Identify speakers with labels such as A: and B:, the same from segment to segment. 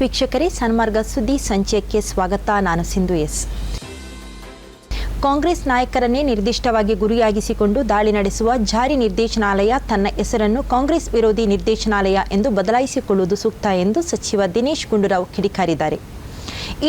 A: ವೀಕ್ಷಕರೇ, ಸನ್ಮಾರ್ಗ ಸುದ್ದಿ ಸಂಚಯಕ್ಕೆ ಸ್ವಾಗತ. ನಾನು ಸಿಂಧು ಎಸ್. ಕಾಂಗ್ರೆಸ್ ನಾಯಕರನ್ನೇ ನಿರ್ದಿಷ್ಟವಾಗಿ ಗುರಿಯಾಗಿಸಿಕೊಂಡು ದಾಳಿ ನಡೆಸುವ ಜಾರಿ ನಿರ್ದೇಶನಾಲಯ ತನ್ನ ಹೆಸರನ್ನು ಕಾಂಗ್ರೆಸ್ ವಿರೋಧಿ ನಿರ್ದೇಶನಾಲಯ ಎಂದು ಬದಲಾಯಿಸಿಕೊಳ್ಳುವುದು ಸೂಕ್ತ ಎಂದು ಸಚಿವ ದಿನೇಶ್ ಗುಂಡೂರಾವ್ ಕಿಡಿಕಾರಿದ್ದಾರೆ.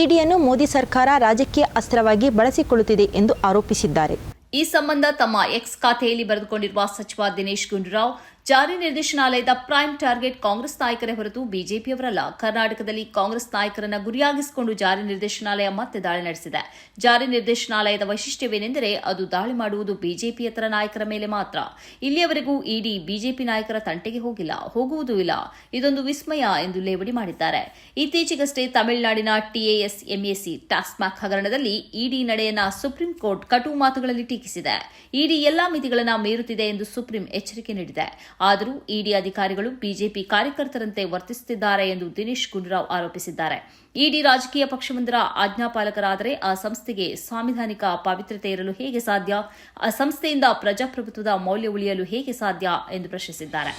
A: ಇಡಿಯನ್ನು ಮೋದಿ ಸರ್ಕಾರ ರಾಜಕೀಯ ಅಸ್ತ್ರವಾಗಿ ಬಳಸಿಕೊಳ್ಳುತ್ತಿದೆ ಎಂದು ಆರೋಪಿಸಿದ್ದಾರೆ.
B: ಈ ಸಂಬಂಧ ತಮ್ಮ ಎಕ್ಸ್ ಖಾತೆಯಲ್ಲಿ ಬರೆದುಕೊಂಡಿರುವ ಸಚಿವ ದಿನೇಶ್ ಗುಂಡೂರಾವ್ ಜಾರಿ ನಿರ್ದೇಶನಾಲಯದ ಪ್ರೈಮ್ ಟಾರ್ಗೆಟ್ ಕಾಂಗ್ರೆಸ್ ನಾಯಕರೇ ಹೊರತು ಬಿಜೆಪಿಯವರಲ್ಲ. ಕರ್ನಾಟಕದಲ್ಲಿ ಕಾಂಗ್ರೆಸ್ ನಾಯಕರನ್ನ ಗುರಿಯಾಗಿಸಿಕೊಂಡು ಜಾರಿ ನಿರ್ದೇಶನಾಲಯ ಮತ್ತೆ ದಾಳಿ ನಡೆಸಿದೆ. ಜಾರಿ ನಿರ್ದೇಶನಾಲಯದ ವೈಶಿಷ್ಟ್ಯವೇನೆಂದರೆ ಅದು ದಾಳಿ ಮಾಡುವುದು ಬಿಜೆಪಿಯೇತರ ನಾಯಕರ ಮೇಲೆ ಮಾತ್ರ. ಇಲ್ಲಿಯವರೆಗೂ ಇಡಿ ಬಿಜೆಪಿ ನಾಯಕರ ತಂಟೆಗೆ ಹೋಗಿಲ್ಲ, ಹೋಗುವುದೂ ಇಲ್ಲ. ಇದೊಂದು ವಿಸ್ಮಯ ಎಂದು ಲೇವಡಿ ಮಾಡಿದ್ದಾರೆ. ಇತ್ತೀಚೆಗಷ್ಟೇ ತಮಿಳುನಾಡಿನ ಟಿಎಎಸ್ ಎಂಎಸ್ಸಿ ಟಾಸ್ಮ್ಯಾಕ್ ಹಗರಣದಲ್ಲಿ ಇಡಿ ನಡೆಯನ್ನ ಸುಪ್ರೀಂ ಕೋರ್ಟ್ ಕಟು ಮಾತುಗಳಲ್ಲಿ ಟೀಕಿಸಿದೆ. ಇಡಿ ಎಲ್ಲಾ ಮಿತಿಗಳನ್ನು ಮೀರುತ್ತಿದೆ ಎಂದು ಸುಪ್ರೀಂ ಎಚ್ಚರಿಕೆ ನೀಡಿದೆ. ಆದರೂ ಇಡಿ ಅಧಿಕಾರಿಗಳು ಬಿಜೆಪಿ ಕಾರ್ಯಕರ್ತರಂತೆ ವರ್ತಿಸುತ್ತಿದ್ದಾರೆ ಎಂದು ದಿನೇಶ್ ಗುಂಡೂರಾವ್ ಆರೋಪಿಸಿದ್ದಾರೆ. ಇಡಿ ರಾಜಕೀಯ ಪಕ್ಷವೊಂದರ ಆಜ್ಞಾಪಾಲಕರಾದರೆ ಆ ಸಂಸ್ಥೆಗೆ ಸಾಂವಿಧಾನಿಕ ಪಾವಿತ್ರ್ಯತೆ ಇರಲು ಹೇಗೆ ಸಾಧ್ಯ? ಆ ಸಂಸ್ಥೆಯಿಂದ ಪ್ರಜಾಪ್ರಭುತ್ವದ ಮೌಲ್ಯ ಉಳಿಯಲು ಹೇಗೆ ಸಾಧ್ಯ? ಎಂದು ಪ್ರಶ್ನಿಸಿದ್ದಾರೆ.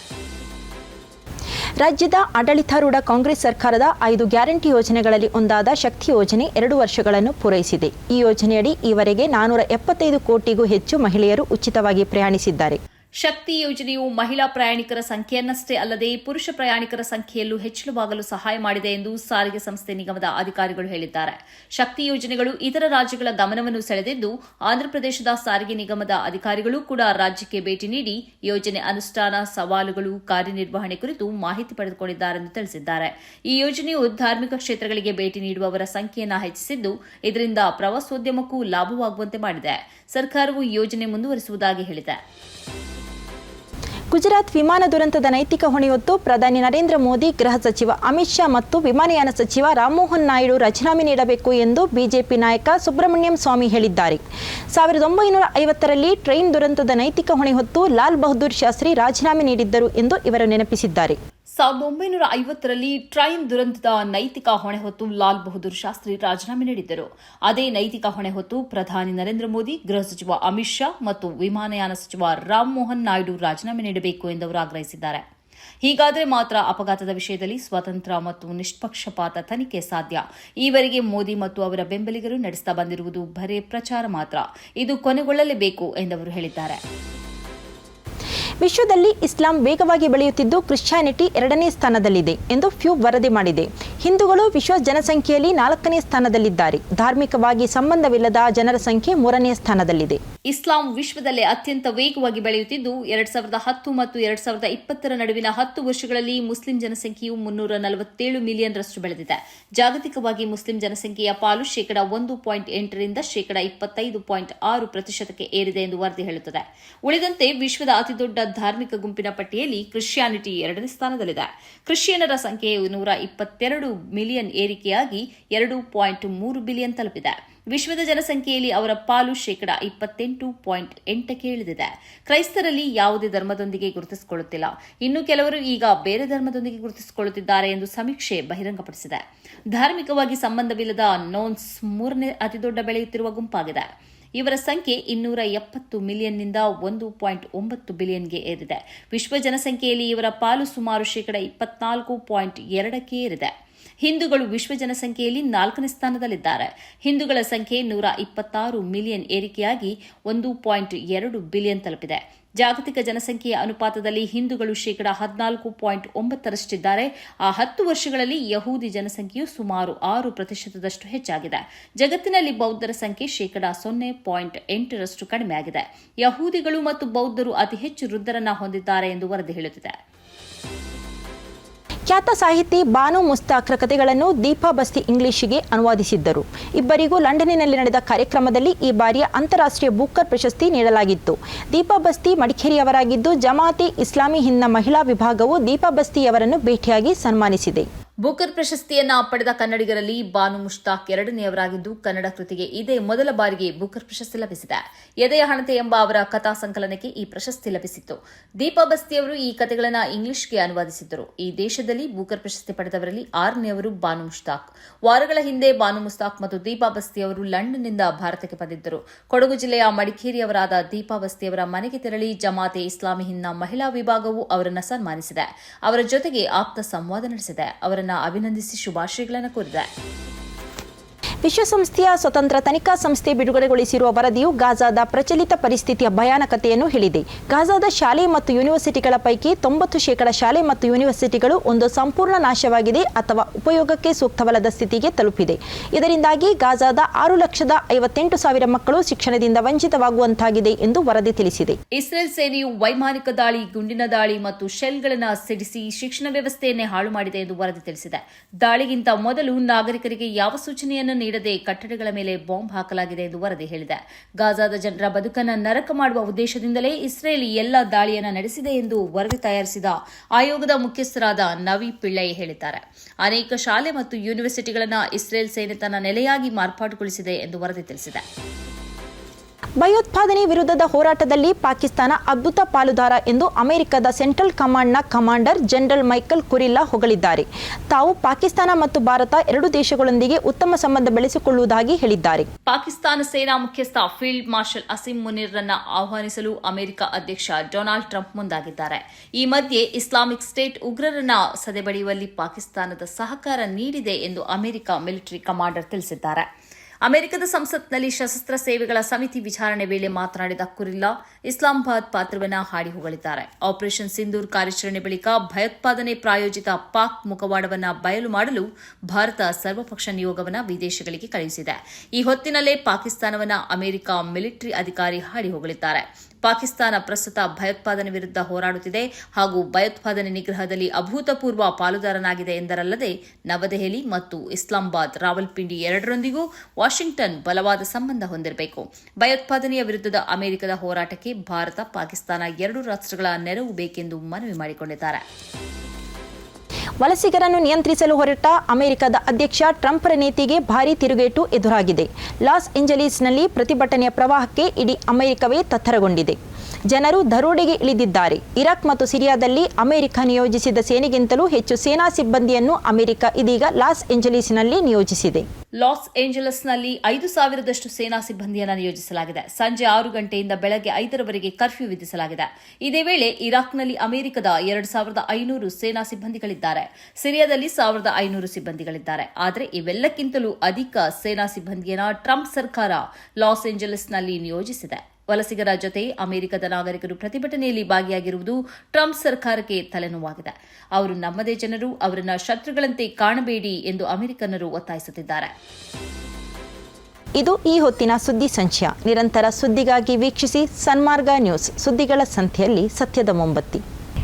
A: ರಾಜ್ಯದ ಆಡಳಿತಾರೂಢ ಕಾಂಗ್ರೆಸ್ ಸರ್ಕಾರದ ಐದು ಗ್ಯಾರಂಟಿ ಯೋಜನೆಗಳಲ್ಲಿ ಒಂದಾದ ಶಕ್ತಿ ಯೋಜನೆ ಎರಡು ವರ್ಷಗಳನ್ನು ಪೂರೈಸಿದೆ. ಈ ಯೋಜನೆಯಡಿ ಈವರೆಗೆ ನಾನೂರ ಎಪ್ಪತ್ತೈದು ಕೋಟಿಗೂ ಹೆಚ್ಚು ಮಹಿಳೆಯರು ಉಚಿತವಾಗಿ ಪ್ರಯಾಣಿಸಿದ್ದಾರೆ.
B: ಶಕ್ತಿ ಯೋಜನೆಯು ಮಹಿಳಾ ಪ್ರಯಾಣಿಕರ ಸಂಖ್ಯೆಯನ್ನಷ್ಟೇ ಅಲ್ಲದೆ ಪುರುಷ ಪ್ರಯಾಣಿಕರ ಸಂಖ್ಯೆಯಲ್ಲೂ ಹೆಚ್ಚಳವಾಗಲು ಸಹಾಯ ಮಾಡಿದೆ ಎಂದು ಸಾರಿಗೆ ಸಂಸ್ಥೆ ನಿಗಮದ ಅಧಿಕಾರಿಗಳು ಹೇಳಿದ್ದಾರೆ. ಶಕ್ತಿ ಯೋಜನೆಗಳು ಇತರ ರಾಜ್ಯಗಳ ಗಮನವನ್ನು ಸೆಳೆದಿದ್ದು ಆಂಧ್ರಪ್ರದೇಶದ ಸಾರಿಗೆ ನಿಗಮದ ಅಧಿಕಾರಿಗಳು ಕೂಡ ರಾಜ್ಯಕ್ಕೆ ಭೇಟಿ ನೀಡಿ ಯೋಜನೆ ಅನುಷ್ಠಾನ, ಸವಾಲುಗಳು, ಕಾರ್ಯನಿರ್ವಹಣೆ ಕುರಿತು ಮಾಹಿತಿ ಪಡೆದುಕೊಂಡಿದ್ದಾರೆಂದು ತಿಳಿಸಿದ್ದಾರೆ. ಈ ಯೋಜನೆಯು ಧಾರ್ಮಿಕ ಕ್ಷೇತ್ರಗಳಿಗೆ ಭೇಟಿ ನೀಡುವವರ ಸಂಖ್ಯೆಯನ್ನು ಹೆಚ್ಚಿಸಿದ್ದು, ಇದರಿಂದ ಪ್ರವಾಸೋದ್ಯಮಕ್ಕೂ ಲಾಭವಾಗುವಂತೆ ಮಾಡಿದೆ. ಸರ್ಕಾರವು ಯೋಜನೆ ಮುಂದುವರಿಸುವುದಾಗಿ ಹೇಳಿದೆ.
A: ಗುಜರಾತ್ ವಿಮಾನ ದುರಂತದ ನೈತಿಕ ಹೊಣೆ ಹೊತ್ತು ಪ್ರಧಾನಿ ನರೇಂದ್ರ ಮೋದಿ, ಗೃಹ ಸಚಿವ ಅಮಿತ್ ಶಾ ಮತ್ತು ವಿಮಾನಯಾನ ಸಚಿವ ರಾಮಮೋಹನ್ ನಾಯ್ಡು ರಾಜೀನಾಮೆ ನೀಡಬೇಕು ಎಂದು ಬಿಜೆಪಿ ನಾಯಕ ಸುಬ್ರಹ್ಮಣ್ಯಂ ಸ್ವಾಮಿ ಹೇಳಿದ್ದಾರೆ. ಸಾವಿರದ ಒಂಬೈನೂರ ಐವತ್ತರಲ್ಲಿ ಟ್ರೈನ್ ದುರಂತದ ನೈತಿಕ ಹೊಣೆ ಹೊತ್ತು ಲಾಲ್ ಬಹದ್ದೂರ್ ಶಾಸ್ತ್ರಿ ರಾಜೀನಾಮೆ ನೀಡಿದ್ದರು ಎಂದು ಇವರು ನೆನಪಿಸಿದ್ದಾರೆ.
B: ಸಾವಿರದ ಒಂಬೈನೂರ ಐವತ್ತರಲ್ಲಿ ಟ್ರೈನ್ ದುರಂತದ ನೈತಿಕ ಹೊಣೆ ಹೊತ್ತು ಲಾಲ್ ಬಹದ್ದೂರ್ ಶಾಸ್ತ್ರಿ ರಾಜೀನಾಮೆ ನೀಡಿದ್ದರು. ಅದೇ ನೈತಿಕ ಹೊಣೆ ಹೊತ್ತು ಪ್ರಧಾನಿ ನರೇಂದ್ರ ಮೋದಿ, ಗೃಹ ಸಚಿವ ಅಮಿತ್ ಶಾ ಮತ್ತು ವಿಮಾನಯಾನ ಸಚಿವ ರಾಮಮೋಹನ್ ನಾಯ್ಡು ರಾಜೀನಾಮೆ ನೀಡಬೇಕು ಎಂದು ಅವರು ಆಗ್ರಹಿಸಿದ್ದಾರೆ. ಹೀಗಾದರೆ ಮಾತ್ರ ಅಪಘಾತದ ವಿಷಯದಲ್ಲಿ ಸ್ವತಂತ್ರ ಮತ್ತು ನಿಷ್ಪಕ್ಷಪಾತ ತನಿಖೆ ಸಾಧ್ಯ. ಈವರೆಗೆ ಮೋದಿ ಮತ್ತು ಅವರ ಬೆಂಬಲಿಗರು ನಡೆಸ್ತಾ ಬಂದಿರುವುದು ಬರೇ ಪ್ರಚಾರ ಮಾತ್ರ. ಇದು ಕೊನೆಗೊಳ್ಳಲೇಬೇಕು ಎಂದವರು ಹೇಳಿದ್ದಾರೆ.
A: ವಿಶ್ವದಲ್ಲಿ ಇಸ್ಲಾಂ ವೇಗವಾಗಿ ಬೆಳೆಯುತ್ತಿದ್ದು ಕ್ರಿಶ್ಚಿಯಾನಿಟಿ ಎರಡನೇ ಸ್ಥಾನದಲ್ಲಿದೆ ಎಂದು ಫ್ಯೂ ವರದಿ ಮಾಡಿದೆ. ಹಿಂದೂಗಳು ವಿಶ್ವ ಜನಸಂಖ್ಯೆಯಲ್ಲಿ ನಾಲ್ಕನೇ ಸ್ಥಾನದಲ್ಲಿದ್ದಾರೆ. ಧಾರ್ಮಿಕವಾಗಿ ಸಂಬಂಧವಿಲ್ಲದ ಜನರ ಸಂಖ್ಯೆ ಮೂರನೇ ಸ್ಥಾನದಲ್ಲಿದೆ.
B: ಇಸ್ಲಾಂ ವಿಶ್ವದಲ್ಲೇ ಅತ್ಯಂತ ವೇಗವಾಗಿ ಬೆಳೆಯುತ್ತಿದ್ದು, ಎರಡ್ ಸಾವಿರದ ಹತ್ತು ಮತ್ತು ಎರಡ್ ಸಾವಿರದ ಇಪ್ಪತ್ತರ ನಡುವಿನ ಹತ್ತು ವರ್ಷಗಳಲ್ಲಿ ಮುಸ್ಲಿಂ ಜನಸಂಖ್ಯೆಯು ಮುನ್ನೂರ ನಲವತ್ತೇಳು ಮಿಲಿಯನ್ ರಷ್ಟು ಬೆಳೆದಿದೆ. ಜಾಗತಿಕವಾಗಿ ಮುಸ್ಲಿಂ ಜನಸಂಖ್ಯೆಯ ಪಾಲು ಶೇಕಡ ಒಂದು ಪಾಯಿಂಟ್ ಎಂಟರಿಂದ ಶೇಕಡ ಇಪ್ಪತ್ತೈದು ಪಾಯಿಂಟ್ ಆರು ಪ್ರತಿಶತಕ್ಕೆ ಏರಿದೆ ಎಂದು ವರದಿ ಹೇಳುತ್ತದೆ. ಉಳಿದಂತೆ ವಿಶ್ವದ ಅತಿದೊಡ್ಡ ಧಾರ್ಮಿಕ ಗುಂಪಿನ ಪಟ್ಟಿಯಲ್ಲಿ ಕ್ರಿಶ್ಚಿಯಾನಿಟಿ ಎರಡನೇ ಸ್ಥಾನದಲ್ಲಿದೆ. ಕ್ರಿಶ್ಚಿಯನರ ಸಂಖ್ಯೆಯು ನೂರ ಇಪ್ಪತ್ತೆರಡು ಮಿಲಿಯನ್ ಏರಿಕೆಯಾಗಿ ಎರಡು ಪಾಯಿಂಟ್ ಮೂರು ಬಿಲಿಯನ್ ತಲುಪಿದೆ. ವಿಶ್ವದ ಜನಸಂಖ್ಯೆಯಲ್ಲಿ ಅವರ ಪಾಲು ಶೇಕಡ ಇಪ್ಪತ್ತೆಂಟು ಪಾಯಿಂಟ್ ಎಂಟಕ್ಕೆ ಇಳಿದಿದೆ. ಕ್ರೈಸ್ತರಲ್ಲಿ ಯಾವುದೇ ಧರ್ಮದೊಂದಿಗೆ ಗುರುತಿಸಿಕೊಳ್ಳುತ್ತಿಲ್ಲ. ಇನ್ನು ಕೆಲವರು ಈಗ ಬೇರೆ ಧರ್ಮದೊಂದಿಗೆ ಗುರುತಿಸಿಕೊಳ್ಳುತ್ತಿದ್ದಾರೆ ಎಂದು ಸಮೀಕ್ಷೆ ಬಹಿರಂಗಪಡಿಸಿದೆ. ಧಾರ್ಮಿಕವಾಗಿ ಸಂಬಂಧವಿಲ್ಲದ ನೋನ್ಸ್ ಮೂರನೇ ಅತಿದೊಡ್ಡ ಬೆಳೆಯುತ್ತಿರುವ ಗುಂಪಾಗಿದೆ. ಇವರ ಸಂಖ್ಯೆ ಇನ್ನೂರ ಎಪ್ಪತ್ತು ಮಿಲಿಯನ್ನಿಂದ ಒಂದು ಪಾಯಿಂಟ್ ಒಂಬತ್ತು ಬಿಲಿಯನ್ಗೆ ಏರಿದೆ. ವಿಶ್ವ ಜನಸಂಖ್ಯೆಯಲ್ಲಿ ಇವರ ಪಾಲು ಸುಮಾರು ಶೇಕಡ ಇಪ್ಪತ್ನಾಲ್ಕು ಪಾಯಿಂಟ್ ಎರಡಕ್ಕೆ ಏರಿದೆ. ಹಿಂದೂಗಳು ವಿಶ್ವ ಜನಸಂಖ್ಯೆಯಲ್ಲಿ ನಾಲ್ಕನೇ ಸ್ಥಾನದಲ್ಲಿದ್ದಾರೆ. ಹಿಂದೂಗಳ ಸಂಖ್ಯೆ ನೂರ ಇಪ್ಪತ್ತಾರು ಮಿಲಿಯನ್ ಏರಿಕೆಯಾಗಿ ಒಂದು ಪಾಯಿಂಟ್ ಎರಡು ಬಿಲಿಯನ್ ತಲುಪಿದೆ. ಜಾಗತಿಕ ಜನಸಂಖ್ಯೆಯ ಅನುಪಾತದಲ್ಲಿ ಹಿಂದೂಗಳು ಶೇಕಡ ಹದಿನಾಲ್ಕು ಪಾಯಿಂಟ್ ಒಂಬತ್ತರಷ್ಟಿದ್ದಾರೆ. ಆ ಹತ್ತು ವರ್ಷಗಳಲ್ಲಿ ಯಹೂದಿ ಜನಸಂಖ್ಯೆಯು ಸುಮಾರು ಆರು ಪ್ರತಿಶತದಷ್ಟು ಹೆಚ್ಚಾಗಿದೆ. ಜಗತ್ತಿನಲ್ಲಿ ಬೌದ್ಧರ ಸಂಖ್ಯೆ ಶೇಕಡ ಸೊನ್ನೆ ಪಾಯಿಂಟ್ ಎಂಟರಷ್ಟು ಕಡಿಮೆಯಾಗಿದೆ. ಯಹೂದಿಗಳು ಮತ್ತು ಬೌದ್ಧರು ಅತಿ ಹೆಚ್ಚು ವೃದ್ಧರನ್ನ ಹೊಂದಿದ್ದಾರೆ ಎಂದು ವರದಿ ಹೇಳುತ್ತಿದೆ.
A: ಖ್ಯಾತ ಸಾಹಿತಿ ಬಾನು ಮುಸ್ತಾಕ್ರ ಕಥೆಗಳನ್ನು ದೀಪಾ ಬಸ್ತಿ ಇಂಗ್ಲಿಷಿಗೆ ಅನುವಾದಿಸಿದ್ದರು. ಇಬ್ಬರಿಗೂ ಲಂಡನ್ನಿನಲ್ಲಿ ನಡೆದ ಕಾರ್ಯಕ್ರಮದಲ್ಲಿ ಈ ಬಾರಿಯ ಅಂತಾರಾಷ್ಟ್ರೀಯ ಬುಕ್ಕರ್ ಪ್ರಶಸ್ತಿ ನೀಡಲಾಗಿತ್ತು. ದೀಪಾ ಬಸ್ತಿ ಮಡಿಕೇರಿಯವರಾಗಿದ್ದು, ಜಮಾತಿ ಇಸ್ಲಾಮಿ ಹಿಂದ್ನ ಮಹಿಳಾ ವಿಭಾಗವು ದೀಪಾ ಬಸ್ತಿಯವರನ್ನು ಭೇಟಿಯಾಗಿ ಸನ್ಮಾನಿಸಿದೆ.
B: ಬೂಕರ್ ಪ್ರಶಸ್ತಿಯನ್ನ ಪಡೆದ ಕನ್ನಡಿಗರಲ್ಲಿ ಬಾನು ಮುಷ್ತಾಕ್ ಎರಡನೆಯವರಾಗಿದ್ದು ಕನ್ನಡ ಕೃತಿಗೆ ಇದೇ ಮೊದಲ ಬಾರಿಗೆ ಬೂಕರ್ ಪ್ರಶಸ್ತಿ ಲಭಿಸಿದೆ. ಎದೆಯ ಹಣತೆ ಎಂಬ ಅವರ ಕಥಾ ಸಂಕಲನಕ್ಕೆ ಈ ಪ್ರಶಸ್ತಿ ಲಭಿಸಿತ್ತು. ದೀಪಾ ಬಸ್ತಿಯವರು ಈ ಕಥೆಗಳನ್ನು ಇಂಗ್ಲಿಷ್ಗೆ ಅನುವಾದಿಸಿದ್ದರು. ಈ ದೇಶದಲ್ಲಿ ಬೂಕರ್ ಪ್ರಶಸ್ತಿ ಪಡೆದವರಲ್ಲಿ ಆರನೆಯವರು ಬಾನು ಮುಷ್ತಾಕ್. ವಾರಗಳ ಹಿಂದೆ ಬಾನು ಮುಸ್ತಾಕ್ ಮತ್ತು ದೀಪಾ ಬಸ್ತಿಯವರು ಲಂಡನ್ನಿಂದ ಭಾರತಕ್ಕೆ ಬಂದಿದ್ದರು. ಕೊಡಗು ಜಿಲ್ಲೆಯ ಮಡಿಕೇರಿಯವರಾದ ದೀಪಾ ಬಸ್ತಿಯವರ ಮನೆಗೆ ತೆರಳಿ ಜಮಾತೆ ಇಸ್ಲಾಮಿ ಮಹಿಳಾ ವಿಭಾಗವು ಅವರನ್ನು ಸನ್ಮಾನಿಸಿದೆ. ಅವರ ಜೊತೆಗೆ ಆಪ್ತ ಸಂವಾದ ನಡೆಸಿದೆ. ಅವರನ್ನ ಅಭಿನಂದಿಸಿ ಶುಭಾಶಯಗಳನ್ನು ಕೋರಿದೆ
A: ವಿಶ್ವಸಂಸ್ಥೆಯ ಸ್ವತಂತ್ರ ತನಿಖಾ ಸಂಸ್ಥೆ ಬಿಡುಗಡೆಗೊಳಿಸಿರುವ ವರದಿಯು ಗಾಜಾದ ಪ್ರಚಲಿತ ಪರಿಸ್ಥಿತಿಯ ಭಯಾನಕತೆಯನ್ನು ಹೇಳಿದೆ. ಗಾಜಾದ ಶಾಲೆ ಮತ್ತು ಯೂನಿವರ್ಸಿಟಿಗಳ ಪೈಕಿ ತೊಂಬತ್ತು ಶೇಕಡ ಶಾಲೆ ಮತ್ತು ಯೂನಿವರ್ಸಿಟಿಗಳು ಒಂದು ಸಂಪೂರ್ಣ ನಾಶವಾಗಿದೆ ಅಥವಾ ಉಪಯೋಗಕ್ಕೆ ಸೂಕ್ತವಲ್ಲದ ಸ್ಥಿತಿಗೆ ತಲುಪಿದೆ. ಇದರಿಂದಾಗಿ ಗಾಜಾದ ಆರು ಲಕ್ಷದ ಐವತ್ತೆಂಟು ಸಾವಿರ ಮಕ್ಕಳು ಶಿಕ್ಷಣದಿಂದ ವಂಚಿತವಾಗುವಂತಾಗಿದೆ ಎಂದು ವರದಿ ತಿಳಿಸಿದೆ.
B: ಇಸ್ರೇಲ್ ಸೇನೆಯು ವೈಮಾನಿಕ ದಾಳಿ, ಗುಂಡಿನ ದಾಳಿ ಮತ್ತು ಶೆಲ್ಗಳನ್ನು ಸಿಡಿಸಿ ಶಿಕ್ಷಣ ವ್ಯವಸ್ಥೆಯನ್ನೇ ಹಾಳು ಮಾಡಿದೆ ಎಂದು ವರದಿ ತಿಳಿಸಿದೆ. ದಾಳಿಗಿಂತ ಮೊದಲು ನಾಗರಿಕರಿಗೆ ಯಾವ ಸೂಚನೆಯನ್ನು ನೀಡದೆ ಕಟ್ಟಡಗಳ ಮೇಲೆ ಬಾಂಬ್ ಹಾಕಲಾಗಿದೆ ಎಂದು ವರದಿ ಹೇಳಿದೆ. ಗಾಜಾದ ಜನರ ಬದುಕನ್ನು ನರಕ ಮಾಡುವ ಉದ್ದೇಶದಿಂದಲೇ ಇಸ್ರೇಲ್ ಎಲ್ಲ ದಾಳಿಯನ್ನು ನಡೆಸಿದೆ ಎಂದು ವರದಿ ತಯಾರಿಸಿದ ಆಯೋಗದ ಮುಖ್ಯಸ್ಥರಾದ ನವಿ ಪಿಳ್ಳೈ ಹೇಳಿದ್ದಾರೆ. ಅನೇಕ ಶಾಲೆ ಮತ್ತು ಯೂನಿವರ್ಸಿಟಿಗಳನ್ನು ಇಸ್ರೇಲ್ ಸೇನೆ ತನ್ನ ನೆಲೆಯಾಗಿ ಮಾರ್ಪಾಡುಗೊಳಿಸಿದೆ ಎಂದು ವರದಿ ತಿಳಿಸಿದೆ.
A: ಭಯೋತ್ಪಾದನೆ ವಿರುದ್ಧದ ಹೋರಾಟದಲ್ಲಿ ಪಾಕಿಸ್ತಾನ ಅದ್ಭುತ ಪಾಲುದಾರ ಎಂದು ಅಮೆರಿಕದ ಸೆಂಟ್ರಲ್ ಕಮಾಂಡ್ನ ಕಮಾಂಡರ್ ಜನರಲ್ ಮೈಕಲ್ ಕುರಿಲ್ಲಾ ಹೊಗಳಿದ್ದಾರೆ. ತಾವು ಪಾಕಿಸ್ತಾನ ಮತ್ತು ಭಾರತ ಎರಡು ದೇಶಗಳೊಂದಿಗೆ ಉತ್ತಮ ಸಂಬಂಧ ಬೆಳೆಸಿಕೊಳ್ಳುವುದಾಗಿ ಹೇಳಿದ್ದಾರೆ.
B: ಪಾಕಿಸ್ತಾನ ಸೇನಾ ಮುಖ್ಯಸ್ಥ ಫೀಲ್ಡ್ ಮಾರ್ಷಲ್ ಅಸಿಂ ಮುನೀರ್ರನ್ನ ಆಹ್ವಾನಿಸಲು ಅಮೆರಿಕ ಅಧ್ಯಕ್ಷ ಡೊನಾಲ್ಡ್ ಟ್ರಂಪ್ ಮುಂದಾಗಿದ್ದಾರೆ. ಈ ಮಧ್ಯೆ ಇಸ್ಲಾಮಿಕ್ ಸ್ಟೇಟ್ ಉಗ್ರರನ್ನ ಸದೆಬಡಿಯುವಲ್ಲಿ ಪಾಕಿಸ್ತಾನದ ಸಹಕಾರ ನೀಡಿದೆ ಎಂದು ಅಮೆರಿಕ ಮಿಲಿಟರಿ ಕಮಾಂಡರ್ ತಿಳಿಸಿದ್ದಾರೆ. ಅಮೆರಿಕದ ಸಂಸತ್ನಲ್ಲಿ ಸಶಸ್ತ್ರ ಸೇವೆಗಳ ಸಮಿತಿ ವಿಚಾರಣೆ ವೇಳೆ ಮಾತನಾಡಿದ ಕುರಿಲ್ಲಾ, ಇಸ್ಲಾಮಾಬಾದ್ ಪಾತ್ರವನ್ನು ಹಾಡಿ ಹೊಗಳಿದ್ದಾರೆ ಆಪರೇಷನ್ ಸಿಂಧೂರ್ ಕಾರ್ಯಾಚರಣೆ ಬಳಿಕ ಭಯೋತ್ಪಾದನೆ ಪ್ರಾಯೋಜಿತ ಪಾಕ್ ಮುಖವಾಡವನ್ನು ಬಯಲು ಮಾಡಲು ಭಾರತ ಸರ್ವಪಕ್ಷ ನಿಯೋಗವನ್ನು ವಿದೇಶಗಳಿಗೆ ಕಳುಹಿಸಿದೆ. ಈ ಹೊತ್ತಿನಲ್ಲೇ ಪಾಕಿಸ್ತಾನವನ್ನು ಅಮೆರಿಕ ಮಿಲಿಟರಿ ಅಧಿಕಾರಿ ಹಾಡಿ ಹೊಗಳಿದ್ದಾರೆ ಪಾಕಿಸ್ತಾನ ಪ್ರಸ್ತುತ ಭಯೋತ್ಪಾದನೆ ವಿರುದ್ಧ ಹೋರಾಡುತ್ತಿದೆ ಹಾಗೂ ಭಯೋತ್ಪಾದನೆ ನಿಗ್ರಹದಲ್ಲಿ ಅಭೂತಪೂರ್ವ ಪಾಲುದಾರನಾಗಿದೆ ಎಂದರಲ್ಲದೆ ನವದೆಹಲಿ ಮತ್ತು ಇಸ್ಲಾಮಾಬಾದ್ ರಾವಲ್ಪಿಂಡಿ ಎರಡರೊಂದಿಗೂ ವಾಷಿಂಗ್ಟನ್ ಬಲವಾದ ಸಂಬಂಧ ಹೊಂದಿರಬೇಕು. ಭಯೋತ್ಪಾದನೆಯ ವಿರುದ್ಧದ ಅಮೆರಿಕದ ಹೋರಾಟಕ್ಕೆ ಭಾರತ ಪಾಕಿಸ್ತಾನ ಎರಡು ರಾಷ್ಟ್ರಗಳ ನೆರವು ಬೇಕೆಂದು ಮನವಿ ಮಾಡಿಕೊಂಡಿದ್ದಾರೆ.
A: ವಲಸಿಗರನ್ನು ನಿಯಂತ್ರಿಸಲು ಹೊರಟ ಅಮೆರಿಕದ ಅಧ್ಯಕ್ಷ ಟ್ರಂಪ್ರ ನೀತಿಗೆ ಭಾರೀ ತಿರುಗೇಟು ಎದುರಾಗಿದೆ. ಲಾಸ್ ಏಂಜಲೀಸ್ನಲ್ಲಿ ಪ್ರತಿಭಟನೆಯ ಪ್ರವಾಹಕ್ಕೆ ಇಡೀ ಅಮೆರಿಕವೇ ತತ್ತರಗೊಂಡಿದೆ. ಜನರು ದರೋಡೆಗೆ ಇಳಿದಿದ್ದಾರೆ. ಇರಾಕ್ ಮತ್ತು ಸಿರಿಯಾದಲ್ಲಿ ಅಮೆರಿಕ ನಿಯೋಜಿಸಿದ ಸೇನೆಗಿಂತಲೂ ಹೆಚ್ಚು ಸೇನಾ ಸಿಬ್ಬಂದಿಯನ್ನು ಅಮೆರಿಕ ಇದೀಗ ಲಾಸ್ ಏಂಜಲೀಸ್ನಲ್ಲಿ ನಿಯೋಜಿಸಿದೆ.
B: ಲಾಸ್ ಏಂಜಲಸ್ನಲ್ಲಿ ಐದು ಸಾವಿರದಷ್ಟು ಸೇನಾ ಸಿಬ್ಬಂದಿಯನ್ನು ನಿಯೋಜಿಸಲಾಗಿದೆ. ಸಂಜೆ ಆರು ಗಂಟೆಯಿಂದ ಬೆಳಗ್ಗೆ ಐದರವರೆಗೆ ಕರ್ಫ್ಯೂ ವಿಧಿಸಲಾಗಿದೆ. ಇದೇ ವೇಳೆ ಇರಾಕ್ನಲ್ಲಿ ಅಮೆರಿಕದ ಎರಡು ಸಾವಿರದ ಐನೂರು ಸೇನಾ ಸಿಬ್ಬಂದಿಗಳಿದ್ದಾರೆ. ಸಿರಿಯಾದಲ್ಲಿ ಸಾವಿರದ ಐನೂರು ಸಿಬ್ಬಂದಿಗಳಿದ್ದಾರೆ. ಆದರೆ ಇವೆಲ್ಲಕ್ಕಿಂತಲೂ ಅಧಿಕ ಸೇನಾ ಸಿಬ್ಬಂದಿಯನ್ನು ಟ್ರಂಪ್ ಸರ್ಕಾರ ಲಾಸ್ ಏಂಜಲಸ್ನಲ್ಲಿ ನಿಯೋಜಿಸಿದೆ. ವಲಸಿಗರ ಜೊತೆ ಅಮೆರಿಕದ ನಾಗರಿಕರು ಪ್ರತಿಭಟನೆಯಲ್ಲಿ ಭಾಗಿಯಾಗಿರುವುದು ಟ್ರಂಪ್ ಸರ್ಕಾರಕ್ಕೆ ತಲೆನೋವಾಗಿದೆ. ಅವರು ನಮ್ಮದೇ ಜನರು, ಅವರನ್ನ ಶತ್ರುಗಳಂತೆ ಕಾಣಬೇಡಿ ಎಂದು ಅಮೆರಿಕನ್ನರು ಒತ್ತಾಯಿಸುತ್ತಿದ್ದಾರೆ.
A: ಇದು ಈ ಹೊತ್ತಿನ ಸುದ್ದಿ ಸಂಚಯ ನಿರಂತರ ಸುದ್ದಿಗಾಗಿ ವೀಕ್ಷಿಸಿ ಸನ್ಮಾರ್ಗ ನ್ಯೂಸ್ ಸುದ್ದಿಗಳ ಸಂತೆಯಲ್ಲಿ ಸತ್ಯದ ಮೊಂಬತ್ತಿ.